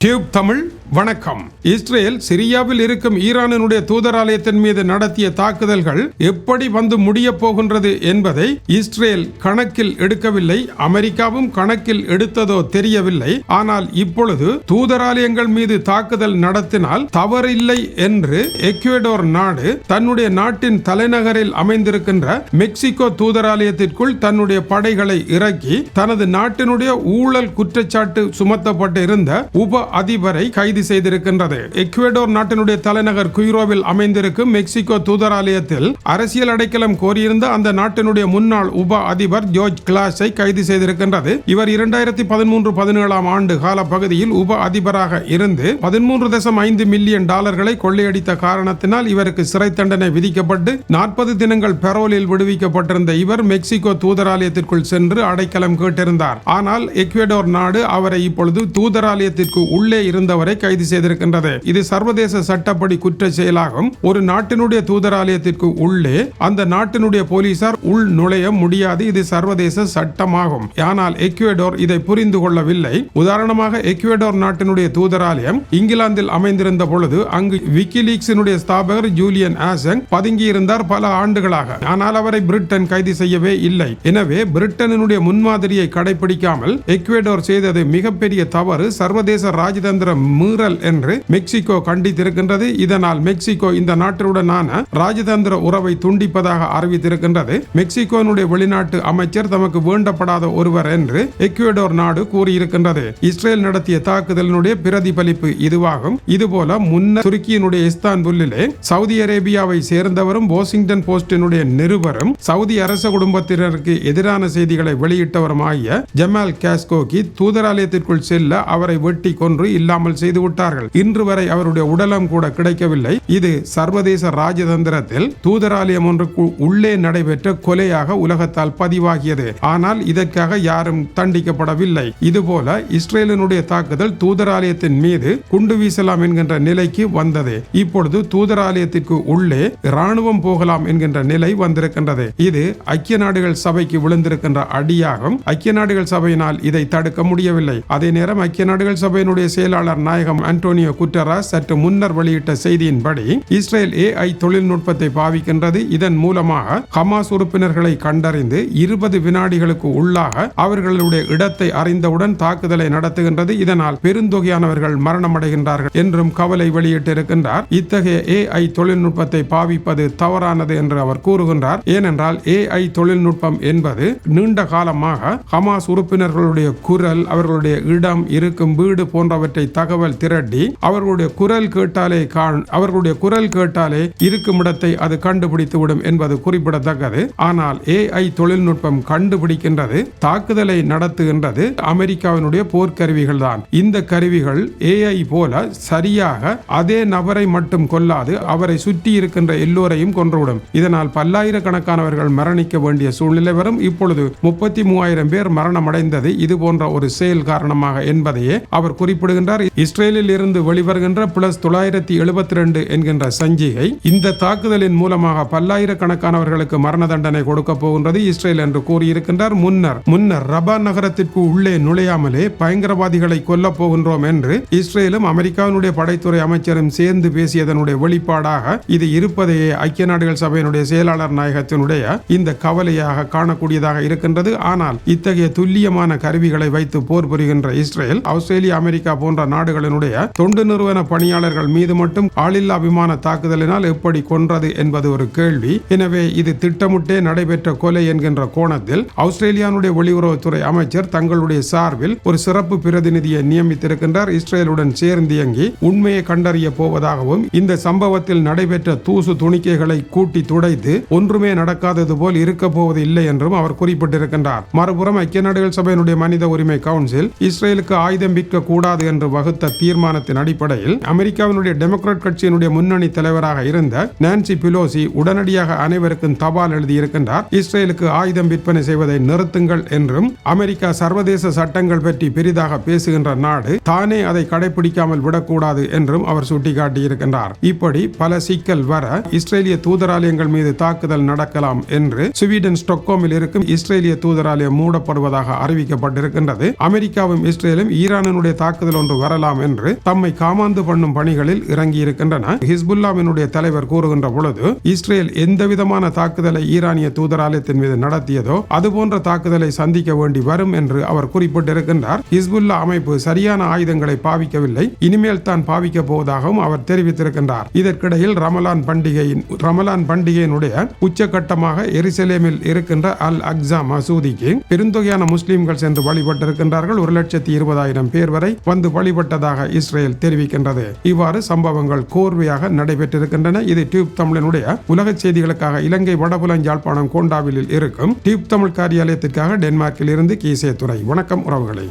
Tube Tamil வணக்கம். Israel சிரியாவில் இருக்கும் ஈரானினுடைய தூதராலயத்தின் மீது நடத்திய தாக்குதல்கள் எப்படி வந்து முடிய போகின்றது என்பதை இஸ்ரேல் கணக்கில் எடுக்கவில்லை அமெரிக்காவும் கணக்கில் எடுத்ததோ தெரியவில்லை. ஆனால் இப்பொழுது தூதராலயங்கள் மீது தாக்குதல் நடத்தினால் தவறில்லை என்று எக்வெடோர் நாடு தன்னுடைய நாட்டின் தலைநகரில் அமைந்திருக்கின்ற மெக்சிகோ தூதராலயத்திற்குள் தன்னுடைய படைகளை இறக்கி தனது நாட்டினுடைய ஊழல் குற்றச்சாட்டு சுமத்தப்பட்டு இருந்த உப அதிபரை கைது கைது செய்திருக்கின்றது. எக்வேடோர் நாட்டினுடைய தலைநகர் குயிரோவில் அமைந்திருக்கும் மெக்சிகோ தூதராலயத்தில் அரசியல் அடைக்கலம் கோரியிருந்த அந்த நாட்டினுடைய முன்னாள் உப அதிபர் ஜோர்ஜ் கிளாஸை கைது செய்திருக்கின்றது. இவர் இரண்டாயிரத்தி பதிமூன்று பதினேழாம் ஆண்டு கால பகுதியில் உப அதிபராக இருந்து பதிமூன்று தசம் ஐந்து மில்லியன் டாலர்களை கொள்ளையடித்த காரணத்தினால் இவருக்கு சிறை தண்டனை விதிக்கப்பட்டு நாற்பது தினங்கள் பெரோலில் விடுவிக்கப்பட்டிருந்த இவர் மெக்சிகோ தூதராலயத்திற்குள் சென்று அடைக்கலம் கேட்டிருந்தார். ஆனால் எக்வேடோர் நாடு அவரை இப்பொழுது தூதராலயத்திற்கு உள்ளே இருந்தவரை கைது செய்திருக்கின்றது. இது சர்வதேச சட்டப்படி குற்ற செயலாகும். ஒரு நாட்டினுடைய தூதராலயத்திற்கு உள்ளே அந்த நாட்டினுடைய போலீசார் உள் நுழைய முடியாது. இது சர்வதேச சட்டமாகும். ஆனால் எக்வேடோர் இதை புரிந்து கொள்ளவில்லை. உதாரணமாக எக்வேடோர் நாட்டினுடைய தூதராலயம் இங்கிலாந்தில் அமைந்திருந்த பொழுது அங்கு விக்கிலீக்ஸினுடைய ஸ்தாபகர் ஜூலியன் ஆசங் பதுங்கியிருந்தார் பல ஆண்டுகளாக. ஆனால் அவரை பிரிட்டன் கைது செய்யவே இல்லை. எனவே பிரிட்டனினுடைய முன்மாதிரியை கடைபிடிக்காமல் எக்வேடோர் செய்தது மிகப்பெரிய தவறு. சர்வதேச ராஜதந்திர மீறல் மீறல் என்று மெக்சிகோ கண்டித்திருக்கின்றது. இதனால் மெக்சிகோ இந்த நாட்டுடனான ராஜதந்திர உறவை துண்டிப்பதாக அறிவித்திருக்கின்றது. மெக்சிகோனுடைய வெளிநாட்டு அமைச்சர் தமக்கு வேண்டப்படாத ஒருவர் என்று எக்வெடோர் நாடு கூறியிருக்கின்றது. இஸ்ரேல் நடத்திய தாக்குதலினுடைய பிரதிபலிப்பு இதுவாகும். இதுபோல முன்னர் துருக்கியினுடைய இஸ்தான்புல்லிலே சவுதி அரேபியாவை சேர்ந்தவரும் வாஷிங்டன் போஸ்டினுடைய நிருபரும் சவுதி அரச குடும்பத்தினருக்கு எதிரான செய்திகளை வெளியிட்டவரும் ஆகிய ஜமால் காஸ்கோகி தூதராலயத்திற்குள் செல்ல அவரை வெட்டி கொன்று இல்லாமல் செய்து விட்டார்கள். இன்று வரை அவருடைய உடலம் கூட கிடைக்கவில்லை. இது சர்வதேச ராஜதந்திரத்தில் தூதராலயம் ஒன்றுக்கு உள்ளே நடைபெற்ற கொலையாக உலகத்தால் பதிவாகியது. ஆனால் இதற்காக யாரும் தண்டிக்கப்படவில்லை. இதுபோல இஸ்ரேலினுடைய தாக்குதல் தூதராலயத்தின் மீது குண்டு வீசலாம் என்கின்ற நிலைக்கு வந்தது. இப்பொழுது தூதராலயத்திற்கு உள்ளே ராணுவம் போகலாம் என்கின்ற நிலை வந்திருக்கின்றது. இது ஐக்கிய நாடுகள் சபைக்கு விழுந்திருக்கின்ற அடியாகும். ஐக்கிய நாடுகள் சபையினால் இதை தடுக்க முடியவில்லை. அதே நேரம் ஐக்கிய நாடுகள் சபையினுடைய செயலாளர் நாயகம் அன்டோனியோ குட்டரா சற்று முன்னர் வெளியிட்ட செய்தியின்படி இஸ்ரேல் ஏஐ தொழில்நுட்பத்தை பாவிக்கின்றது. இதன் மூலமாக ஹமாஸ் உறுப்பினர்களை கண்டறிந்து இருபது வினாடிகளுக்கு உள்ளாக அவர்களுடைய இடத்தை அறிந்தவுடன் தாக்குதலை நடத்துகின்றது. இதனால் பெருந்தொகையானவர்கள் மரணமடைகின்றார்கள் என்றும் கவலை வெளியிட்டிருக்கின்றார். இத்தகைய ஏஐ தொழில்நுட்பத்தை பாவிப்பது தவறானது என்று அவர் கூறுகின்றார். ஏனென்றால் ஏஐ தொழில்நுட்பம் என்பது நீண்ட காலமாக ஹமாஸ் உறுப்பினர்களுடைய குரல் அவர்களுடைய இடம் இருக்கும் வீடு போன்றவற்றை தகவல் திரட்டி அவர்களுடைய குரல் கேட்டாலே காண் அவர்களுடைய குரல் கேட்டாலே இருக்கும் இடத்தை அது கண்டுபிடித்து விடும் என்பது குறிப்பிடத்தக்கது. ஆனால் ஏஐ தொழில்நுட்பம் கண்டுபிடிக்கின்றது தாக்குதலை நடத்துகின்றது அமெரிக்காவினுடைய போர்க்கருவிகள் தான். இந்த கருவிகள் ஏஐ போல சரியாக அதே நபரை மட்டும் கொல்லாது அவரை சுற்றி இருக்கின்ற எல்லோரையும் கொன்றுவிடும். இதனால் பல்லாயிரக்கணக்கானவர்கள் மரணிக்க வேண்டிய சூழ்நிலை வரும். இப்பொழுது முப்பத்தி மூவாயிரம் பேர் மரணமடைந்தது. இது போன்ற ஒரு செயல் காரணமாக என்பதையே அவர் குறிப்பிடுகின்றார். இஸ்ரேல் இஸ்ரேலில் இருந்து வெளிவருகின்ற பிளஸ் தொள்ளாயிரத்தி எழுபத்தி ரெண்டு என்கின்ற சஞ்சிகை இந்த தாக்குதலின் மூலமாக பல்லாயிரக்கணக்கானவர்களுக்கு மரண தண்டனை கொடுக்க போகின்றது இஸ்ரேல் என்று கூறியிருக்கின்றார் முன்னர். முன்னர் ரபா நகரத்திற்கு உள்ளே நுழையாமலே பயங்கரவாதிகளை கொல்லப் போகின்றோம் என்று இஸ்ரேலும் அமெரிக்காவினுடைய படைத்துறை அமைச்சரும் சேர்ந்து பேசியதனுடைய வெளிப்பாடாக இது இருப்பதையே ஐக்கிய நாடுகள் சபையினுடைய செயலாளர் நாயகத்தினுடைய இந்த கவலையாக காணக்கூடியதாக இருக்கின்றது. ஆனால் இத்தகைய துல்லியமான கருவிகளை வைத்து போர் புரிகின்ற இஸ்ரேல் ஆஸ்திரேலியா அமெரிக்கா போன்ற நாடுகளினுடைய தொண்டு நிறுவன பணியாளர்கள் மீது மட்டும் ஆளில்லா விமான தாக்குதலினால் எப்படி கொன்றது என்பது ஒரு கேள்வி. எனவே இது திட்டமிட்டே நடைபெற்ற கொலை என்கின்ற கோணத்தில் ஆஸ்திரேலியாவுடைய வெளியுறவுத்துறை அமைச்சர் தங்களுடைய சார்பில் ஒரு சிறப்பு பிரதிநிதியை நியமித்திருக்கின்றார். இஸ்ரேலுடன் சேர்ந்து இயங்கி உண்மையை கண்டறிய போவதாகவும் இந்த சம்பவத்தில் நடைபெற்ற தூசு துணிக்கைகளை கூட்டி துடைத்து ஒன்றுமே நடக்காதது போல் இருக்க போவது இல்லை என்றும் அவர் குறிப்பிட்டிருக்கின்றார். மறுபுறம் ஐக்கிய நாடுகள் சபையினுடைய மனித உரிமை கவுன்சில் இஸ்ரேலுக்கு ஆயுதம் விற்க கூடாது என்று வகுத்த தீர்மானத்தின் அடிப்படையில் அமெரிக்காவினுடைய டெமோக்ராட் கட்சியினுடைய முன்னணி தலைவராக இருந்த நான்சி பிலோசி உடனடியாக அனைவருக்கும் தபால் எழுதியிருக்கின்றார். இஸ்ரேலுக்கு ஆயுதம் விற்பனை செய்வதை நிறுத்துங்கள் என்றும் அமெரிக்கா சர்வதேச சட்டங்கள் பற்றி பெரிதாக பேசுகின்ற நாடு தானே அதை கடைபிடிக்காமல் விடக்கூடாது என்றும் அவர் சுட்டிக்காட்டியிருக்கின்றார். இப்படி பல சிக்கல் வர இஸ்ரேலிய தூதராலயங்கள் மீது தாக்குதல் நடக்கலாம் என்று ஸ்வீடன் ஸ்டொக்கோமில் இருக்கும் இஸ்ரேலிய தூதராலயம் மூடப்படுவதாக அறிவிக்கப்பட்டிருக்கின்றது. அமெரிக்காவும் இஸ்ரேலும் ஈரானினுடைய தாக்குதல் ஒன்று வரலாம் என்று சென்று தம்மை காமாந்து பண்ணும் பணிகளில் இறங்கியிருக்கின்றன. ஹிஸ்புல்லாவினுடைய தலைவர் கூறுகின்ற பொழுது இஸ்ரேல் எந்தவிதமான தாக்குதலை ஈரானிய தூதராலயத்தின் மீது நடத்தியதோ அதுபோன்ற தாக்குதலை சந்திக்க வேண்டி வரும் என்று அவர் குறிப்பிட்டிருக்கின்றார். ஹிஸ்புல்லா அமைப்பு சரியான ஆயுதங்களை பாவிக்கவில்லை. இனிமேல் தான் பாவிக்க போவதாகவும் அவர் தெரிவித்திருக்கின்றார். இதற்கிடையில் ரமலான் பண்டிகையின் ரமலான் பண்டிகையினுடைய உச்சகட்டமாக எருசலேமில் இருக்கின்ற அல் அக்ஸா மசூதிக்கு பெருந்தொகையான முஸ்லிம்கள் சென்று வழிபட்டிருக்கின்றார்கள். ஒரு லட்சத்தி இருபதாயிரம் பேர் வரை வந்து வழிபட்டதாக இஸ்ரேல் தெரிவிக்கின்றது. இவ்வாறு சம்பவங்கள் கோர்வையாக நடைபெற்றிருக்கின்றன. இது டியூப் தமிழனுடைய உலக செய்திகளுக்காக இலங்கை வடபுலஞ்சாழ்ப்பாணம் கோண்டாவிலில் இருக்கும் டியூப் தமிழ் காரியாலயத்திற்காக டென்மார்க்கில் இருந்து கீசே துறை வணக்கம் உறவுகளை.